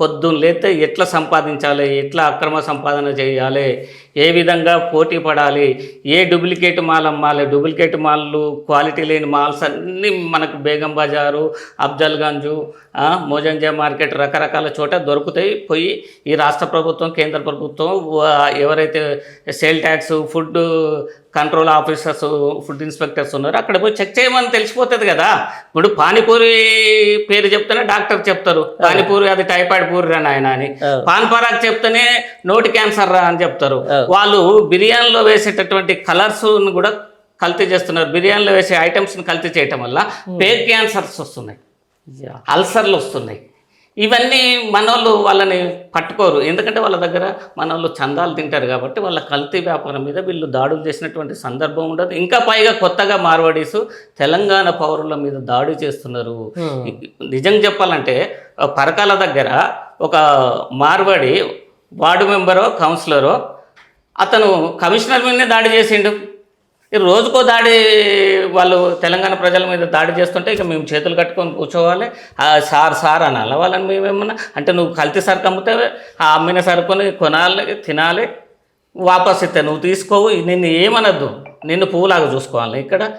పొద్దున్న లేతే ఎట్లా సంపాదించాలి ఎట్లా అక్రమ సంపాదన చేయాలి ఏ విధంగా పోటీ పడాలి ఏ డూప్లికేట్ మాల్ అమ్మాలి డూప్లికేట్ మాల్లు క్వాలిటీ లేని మాల్స్ అన్నీ మనకు బేగం బజారు అఫ్జల్గంజు మోజంజా మార్కెట్ రకరకాల చోట దొరుకుతాయి. పోయి ఈ రాష్ట్ర ప్రభుత్వం కేంద్ర ప్రభుత్వం ఎవరైతే sale tax food control officers food inspectors ఉన్నారో అక్కడ పోయి చెక్ చేయమని తెలిసిపోతుంది కదా. ఇప్పుడు పానీపూరి పేరు చెప్తేనే డాక్టర్ చెప్తారు. పానీపూరి అది టైఫాయిడ్ పూరి రా నాయన అని. పాన్ పరాగ్ చెప్తేనే నోటి క్యాన్సర్ రా అని చెప్తారు. వాళ్ళు బిర్యానీలో వేసేటటువంటి కలర్స్ కూడా కల్తీ చేస్తున్నారు బిర్యానీలో వేసే ఐటమ్స్ని కల్తీ చేయటం వల్ల పేగ్ క్యాన్సర్స్ వస్తున్నాయి. అల్సర్లు వస్తున్నాయి ఇవన్నీ మనోళ్ళు వాళ్ళని పట్టుకోరు ఎందుకంటే వాళ్ళ దగ్గర మనోళ్ళు చందాలు తింటారు కాబట్టి వాళ్ళ కల్తీ వ్యాపారం మీద వీళ్ళు దాడులు చేసినటువంటి సందర్భం ఉండదు ఇంకా పైగా కొత్తగా మార్వాడీసు తెలంగాణ పౌరుల మీద దాడి చేస్తున్నారు. నిజం చెప్పాలంటే పరకాల దగ్గర ఒక మార్వాడి వార్డు మెంబరో కౌన్సిలరో అతను కమిషనర్ మీదనే దాడి చేసిండు. రోజుకో దాడి వాళ్ళు తెలంగాణ ప్రజల మీద దాడి చేస్తుంటే ఇక మేము చేతులు కట్టుకొని కూర్చోవాలి. ఆ సార్ సార్ అని అలవాలని మేమేమన్నా అంటే నువ్వు కల్తీ సరుకు అమ్మితే ఆ అమ్మిన సరుకుని కొనాలి తినాలి వాపస్ ఇస్తే నువ్వు తీసుకోవు. నిన్ను ఏమనద్దు? నిన్ను పువ్వులాగా చూసుకోవాలి ఇక్కడ.